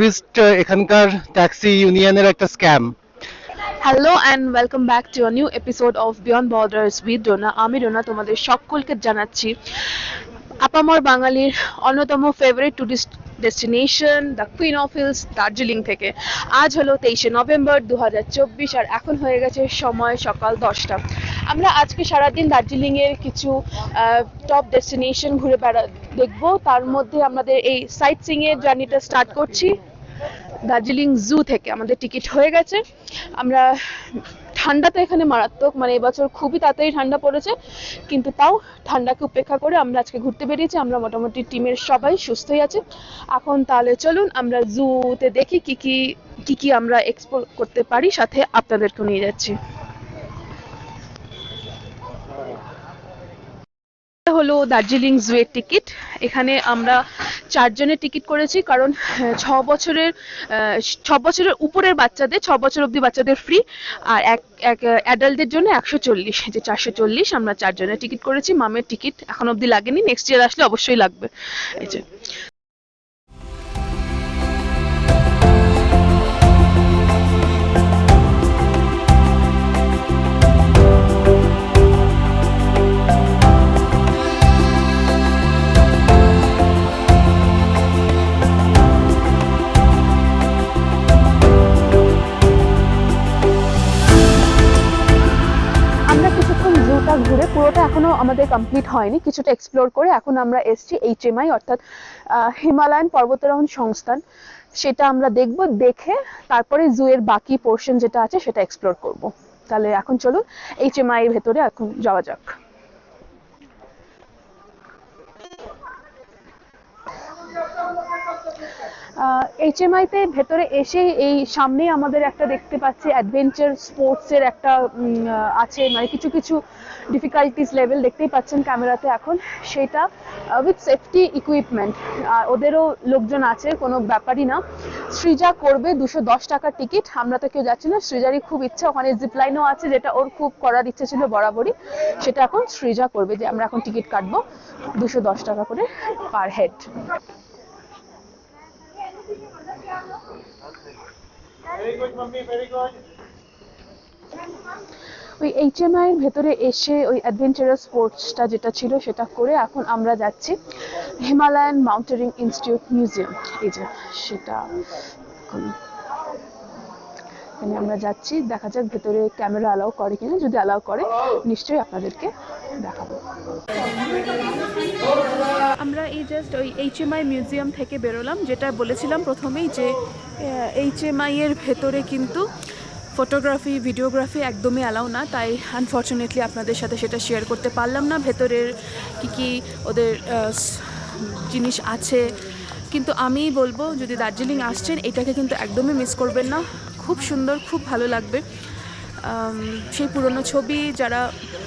Tourist এখানকার taxi ইউনিয়নের একটা scam hello and welcome back to new episode of beyond borders with Dona আমি ডোনা তোমাদের সকলকে জানাচ্ছি আপামর বাঙালির অন্যতম favourite tourist destination the queen of hills Darjeeling থেকে। আজ হলো তেইশে নভেম্বর দু হাজার চব্বিশ আর এখন হয়ে গেছে সময় সকাল দশটা। আমরা আজকে সারাদিন দার্জিলিংয়ের কিছু টপ ডেস্টিনেশন ঘুরে বেড়া, দেখব। তার মধ্যে আমাদের এই সাইট সিংয়ের জার্নিটা স্টার্ট করছি। দার্জিলিং জু থেকে আমাদের টিকিট হয়ে গেছে। আমরা ঠান্ডা তো এখানে মারাত্মক মানে এবছর খুবই তাড়াতাড়ি ঠান্ডা পড়েছে, কিন্তু তাও ঠান্ডাকে উপেক্ষা করে আমরা আজকে ঘুরতে বেরিয়েছি। আমরা মোটামুটি টিমের সবাই সুস্থই আছে। এখন তাহলে চলুন, আমরা জুতে দেখি কি কি কি কি আমরা এক্সপ্লোর করতে পারি, সাথে আপনাদেরকেও নিয়ে যাচ্ছি। হলো দার্জিলিং জুয়ের টিকিট। এখানে আমরা চারজনের টিকিট করেছি কারণ ছ বছরের ছ বছরের উপরের বাচ্চাদের, ছ বছর অবধি বাচ্চাদের ফ্রি আর এক এক অ্যাডাল্টদের জন্য একশো চল্লিশ যে চারশো চল্লিশ আমরা চারজনের টিকিট করেছি। মামের টিকিট এখন অবধি লাগেনি নেক্সট ইয়ার আসলে অবশ্যই লাগবে। এই যে। এখনও আমাদের কমপ্লিট হয়নি, কিছুটা এক্সপ্লোর করে এখন আমরা এসছি এইচএমআই অর্থাৎ হিমালয়ান পর্বতারোহণ সংস্থান। সেটা আমরা দেখব, দেখে তারপরে জুয়ের বাকি পোর্শন যেটা আছে সেটা এক্সপ্লোর করব। তাহলে এখন চলুন এইচএমআই এর ভেতরে এখন যাওয়া যাক। এইচএমআই তে ভেতরে এসে এই সামনে আমাদের একটা দেখতে পাচ্ছি অ্যাডভেঞ্চার স্পোর্টস এর একটা আছে। মানে কিছু কিছু ডিফিকাল্টিস লেভেল দেখতেই পাচ্ছেন ক্যামেরাতে এখন। সেটা উইথ সেফটি ইকুইপমেন্ট ওদেরও লোকজন আছে, কোনো ব্যাপারই না। সৃজা করবে দুশো দশ টাকার টিকিট আমরা তো কেউ যাচ্ছি না। সৃজারই খুব ইচ্ছা। ওখানে জিপ লাইনও আছে, যেটা ওর খুব করার ইচ্ছে ছিল বরাবরই। সেটা এখন সৃজা করবে যে আমরা এখন টিকিট কাটবো দুশো দশ টাকা করে পার হেড ওই এইচএমআই এর ভেতরে এসে ওই অ্যাডভেঞ্চারাস স্পোর্টসটা যেটা ছিল সেটা করে এখন আমরা যাচ্ছি হিমালয়ান মাউন্টেনিং ইনস্টিটিউট মিউজিয়াম এই যে, সেটা এখন আমরা যাচ্ছি। দেখা যাক ভেতরে ক্যামেরা অ্যালাউ করে কিনা। যদি অ্যালাউ করে, নিশ্চয়ই আপনাদেরকে দেখাবো। আমরা এই জাস্ট ওই এইচএমআই মিউজিয়াম থেকে বেরোলাম, যেটা বলেছিলাম প্রথমেই যে এইচএমআই এর ভেতরে কিন্তু ফটোগ্রাফি ভিডিওগ্রাফি একদমই অ্যালাউ না। তাই আনফর্চুনেটলি আপনাদের সাথে সেটা শেয়ার করতে পারলাম না। ভেতরের কি কি ওদের জিনিস আছে। কিন্তু আমি বলব, যদি দার্জিলিং আসছেন, এটাকে কিন্তু একদমই মিস করবেন না। খুব সুন্দর, খুব ভালো লাগবে। সেই পুরনো ছবি যারা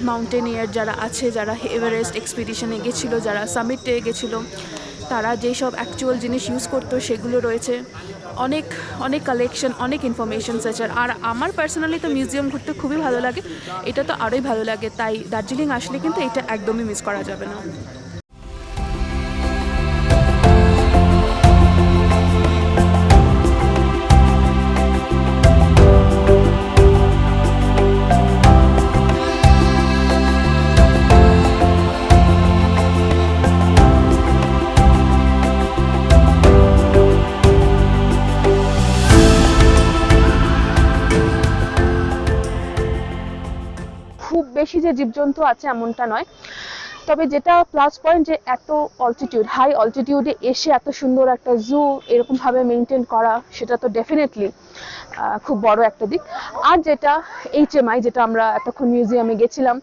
মাউন্টেনিয়ার যারা আছে, যারা এভারেস্ট এক্সপিডিশনে গেছিল, যারা সামিটে গেছিল, তারা যেই সব অ্যাকচুয়াল জিনিস ইউজ করতো, সেগুলো রয়েছে। অনেক অনেক কালেকশন অনেক ইনফরমেশন আছে। আর আমার পার্সোনালি তো মিউজিয়াম ঘুরতে খুবই ভালো লাগে। এটা তো আরোই ভালো লাগে। তাই দার্জিলিং আসলে কিন্তু এটা একদমই মিস করা যাবে না। যে জীবজন্তু আছে এমনটা নয়। তবে যেটা প্লাস পয়েন্ট যে এত অল্টিটিউড হাই অল্টিটিউডে এসে এত সুন্দর একটা জু এরকম ভাবে মেনটেন করা, সেটা তো ডেফিনেটলি খুব বড় একটা দিক। আর যেটা এইচএমআই যেটা আমরা এতক্ষণ মিউজিয়ামে গেছিলাম,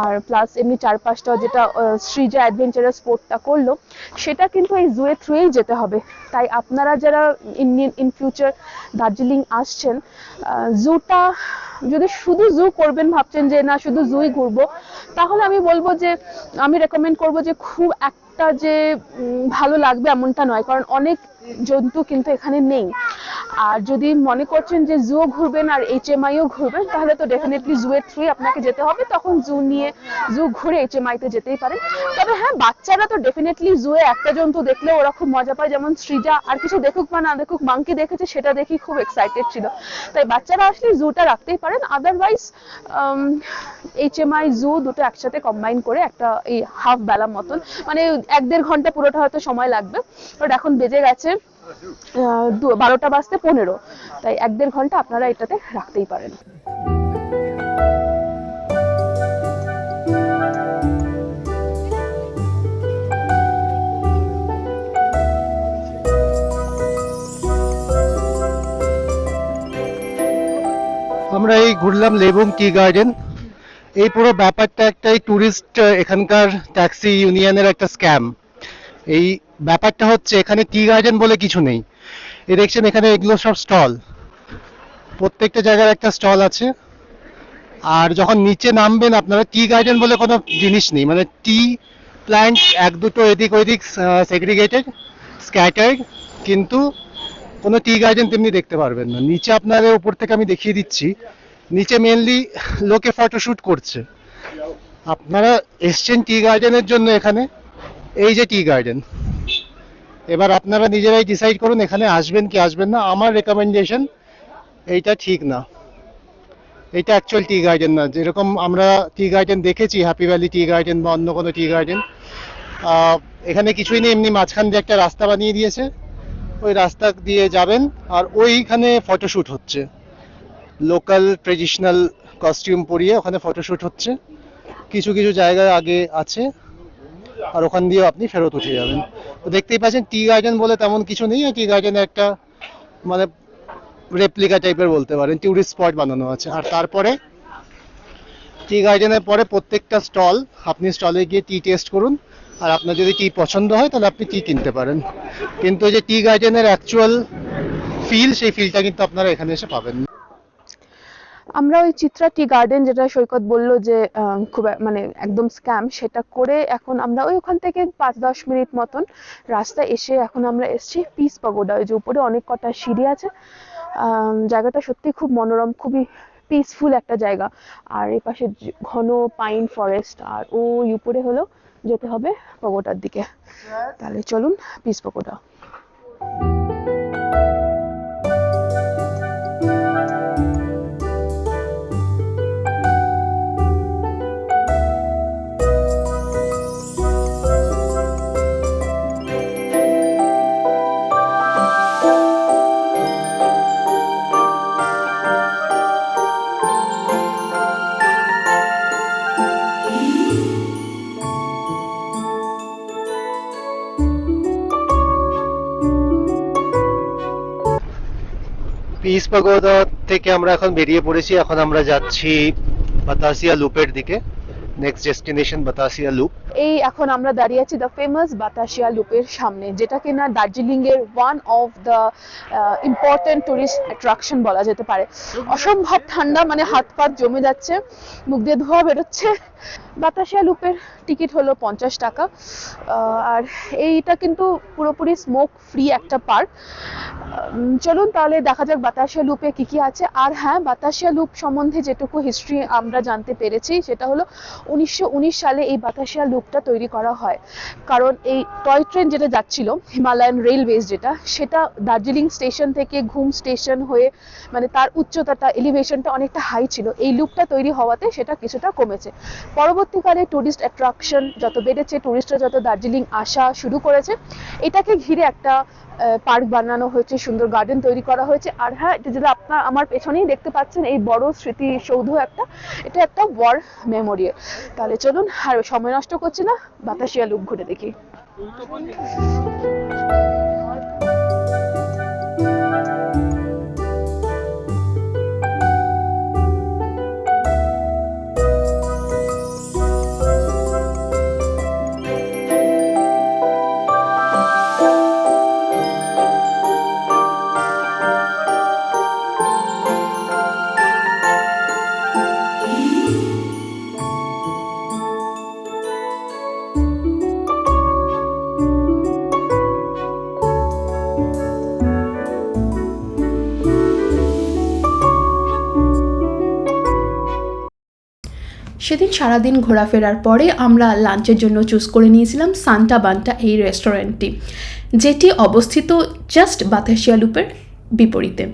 আর প্লাস এমনি চারপাশটা যেটা সৃজা অ্যাডভেঞ্চারাস স্পোর্টটা করল, সেটা কিন্তু এই জুয়ের থ্রুয়েই যেতে হবে। তাই আপনারা যারা ইন্ডিয়ান ইন ফিউচার দার্জিলিং আসছেন জুটা যদি শুধু জু করবেন ভাবছেন যে না, শুধু জুই ঘুরবো তাহলে আমি বলব যে, আমি রেকমেন্ড করব যে খুব একটা যে ভালো লাগবে এমনটা নয়। কারণ অনেক জন্তু কিন্তু এখানে নেই। আর যদি মনে করছেন যে জুও ঘুরবেন আর এইচএমআইও ঘুরবেন, তাহলে তো ডেফিনেটলি জু এর থ্রুই আপনাকে যেতে হবে। তখন জু নিয়ে জু ঘুরে এইচএমআই তে যেতেই পারেন। তবে হ্যাঁ বাচ্চারা তো ডেফিনেটলি জুয়ে একটা জন্তু দেখলে ওরা খুব মজা পায়। যেমন সৃজা, আর কিছু দেখুক বা না দেখুক মাংকি দেখেছে, সেটা দেখি খুব এক্সাইটেড ছিল। তাই বাচ্চারা আসলে জুটা রাখতেই পারেন। আদারওয়াইজ এইচএমআই জু দুটো একসাথে কম্বাইন করে একটা এই হাফ বেলা মতন মানে এক দেড় ঘণ্টা পুরোটা হয়তো সময় লাগবে। বাট এখন বেজে গেছে। বারোটা বাজতে পনেরো। তাই এক দেড় ঘণ্টা আপনারা এটাতে রাখতেই পারেন। আমরা এই ঘুরলাম লেবুং টি গার্ডেন। এই পুরো ব্যাপারটা একটা টুরিস্ট এখানকার ট্যাক্সি ইউনিয়নের একটা স্ক্যাম। এই ব্যাপারটা হচ্ছে এখানে টি গার্ডেন বলে কিছু নেই। এই দেখছেন এখানে এগুলো সব স্টল প্রত্যেকটা জায়গার একটা স্টল আছে। আর যখন নিচে নামবেন, আপনারা টি গার্ডেন বলে কোনো জিনিস নেই। মানে টি প্ল্যান্ট এক দুটো এদিক ওইদিক সেগ্রিগেটেড স্ক্যাটার্ড কিন্তু কোনো টি গার্ডেন তেমনি দেখতে পারবেন না। নিচে আপনাদের উপর থেকে আমি দেখিয়ে দিচ্ছি। নিচে মেনলি লোকে ফটোশুট করছে। আপনারা এসছেন টি গার্ডেনের জন্য এখানে। এই যে টি গার্ডেন এবার আপনারা নিজেরাই ডিসাইড করুন এখানে আসবেন কি আসবেন না। আমার রেকমেন্ডেশন এইটা ঠিক না। এটা অ্যাকচুয়াল টি গার্ডেন না। যেরকম আমরা টি গার্ডেন দেখেছি হ্যাপি ভ্যালি টি গার্ডেন বা অন্য কোনো টি গার্ডেন এখানে কিছুই নেই, এমনি মাঝখান দিয়ে একটা রাস্তা বানিয়ে দিয়েছে। ওই রাস্তা দিয়ে যাবেন আর ওইখানে ফটোশ্যুট হচ্ছে। লোকাল ট্রেডিশনাল কস্টিউম পরিয়ে ওখানে ফটোশ্যুট হচ্ছে। কিছু কিছু জায়গায় আগে আছে। আর ওখান দিয়েও আপনি ফেরত উঠে যাবেন। তো দেখতেই পাচ্ছেন টি গার্ডেন বলে তেমন কিছু নেই টি গার্ডেনে একটা মানে রেপ্লিকা টাইপের বলতে পারেন টুরিস্ট স্পট বানানো আছে। আর তারপরে টি গার্ডেনের পরে প্রত্যেকটা স্টল আপনি স্টলে গিয়ে টি টেস্ট করুন, আর আপনার যদি টি পছন্দ হয়, তাহলে আপনি টি কিনতে পারেন। কিন্তু যে টি গার্ডেনের অ্যাকচুয়াল ফিল সেই ফিলটা কিন্তু আপনারা এখানে এসে পাবেন। আমরা ওই চিত্রা টি গার্ডেন যেটা সৈকত বলল যে আহ, খুব মানে একদম স্ক্যাম সেটা করে এখন আমরা ওই ওখান থেকে পাঁচ দশ মিনিট মতন রাস্তা এসে এখন আমরা এসেছি পিস পাগোডা ওই যে উপরে অনেক কটা সিঁড়ি আছে। জায়গাটা সত্যি খুব মনোরম খুবই পিসফুল একটা জায়গা। আর এই পাশে ঘন পাইন ফরেস্ট আর ওই উপরে হলো যেতে হবে পগোটার দিকে। তাহলে চলুন পিস পগোটা পিস পাগোদা থেকে আমরা এখন বেরিয়ে পড়েছি। এখন আমরা যাচ্ছি বাতাসিয়া লুপের দিকে নেক্সট ডেস্টিনেশন বাতাসিয়া লুপ এই এখন আমরা দাঁড়িয়ে আছি দ্য ফেমাস বাতাসিয়া লুপের সামনে, যেটা কিনা দার্জিলিং এর one of the important tourist attraction বলা যেতে পারে। অসম্ভব ঠান্ডা মানে হাত পাত জমে যাচ্ছে, মুখ দিয়ে ধোয়া বেরোচ্ছে। বাতাসিয়া লুপের টিকিট হলো পঞ্চাশ টাকা। আর এইটা কিন্তু পুরোপুরি স্মোক ফ্রি একটা পার্ক চলুন তাহলে দেখা যাক বাতাসিয়া লুপে কি কি আছে। আর হ্যাঁ বাতাসিয়া লুপ সম্বন্ধে যেটুকু হিস্ট্রি আমরা জানতে পেরেছি, সেটা হলো উনিশশো উনিশ সালে এই বাতাসিয়া লুপটা তৈরি করা হয়। কারণ এই টয় ট্রেন যেটা যাচ্ছিল হিমালয়ান রেলওয়েজ যেটা, সেটা দার্জিলিং স্টেশন থেকে ঘুম স্টেশন হয়ে মানে তার উচ্চতাটা এলিভেশনটা অনেকটা হাই ছিল। এই লুপটা তৈরি হওয়াতে সেটা কিছুটা কমেছে। পরবর্তীকালে টুরিস্ট অ্যাট্রাকশন যত বেড়েছে টুরিস্টরা যত দার্জিলিং আসা শুরু করেছে, এটাকে ঘিরে একটা পার্ক বানানো হয়েছে, সুন্দর গার্ডেন তৈরি করা হয়েছে। আর হ্যাঁ এটা যেটা আপনার আমার পেছনেই দেখতে পাচ্ছেন, এই বড় স্মৃতিসৌধ একটা, এটা একটা ওয়ার মেমোরিয়াল তাহলে চলুন, আর সময় নষ্ট করছি না, বাতাসিয়া লুপ ঘুরে দেখি। সেদিন সারাদিন ঘোরাফেরার পরে আমরা লাঞ্চের জন্য চুজ করে নিয়েছিলাম সান্টা বান্টা এই রেস্টুরেন্টটি যেটি অবস্থিত জাস্ট বাতাসিয়া লুপের বিপরীতে।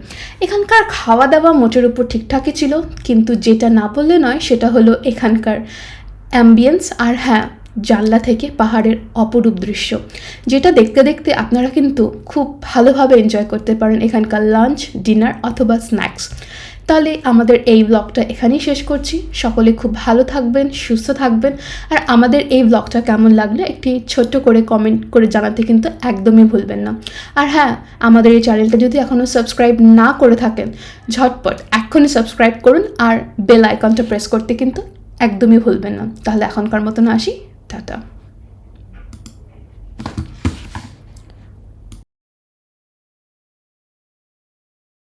এখানকার খাওয়া দাওয়া মোটের উপর ঠিকঠাকই ছিল, কিন্তু যেটা না বললে নয়, সেটা হলো এখানকার অ্যাম্বিয়েন্স আর হ্যাঁ জানলা থেকে পাহাড়ের অপরূপ দৃশ্য, যেটা দেখতে দেখতে আপনারা কিন্তু খুব ভালোভাবে এনজয় করতে পারেন এখানকার লাঞ্চ ডিনার অথবা স্ন্যাক্স তাহলে আমাদের এই ব্লগটা এখানেই শেষ করছি। সকলে খুব ভালো থাকবেন, সুস্থ থাকবেন। আর আমাদের এই ব্লগটা কেমন লাগল একটি ছোট্ট করে কমেন্ট করে জানাতে কিন্তু একদমই ভুলবেন না। আর হ্যাঁ আমাদের এই চ্যানেলটা যদি এখনও সাবস্ক্রাইব না করে থাকেন, ঝটপট এক্ষুনি সাবস্ক্রাইব করুন আর বেল আইকনটা প্রেস করতে কিন্তু একদমই ভুলবেন না। তাহলে এখনকার মতন আসি। টাটা।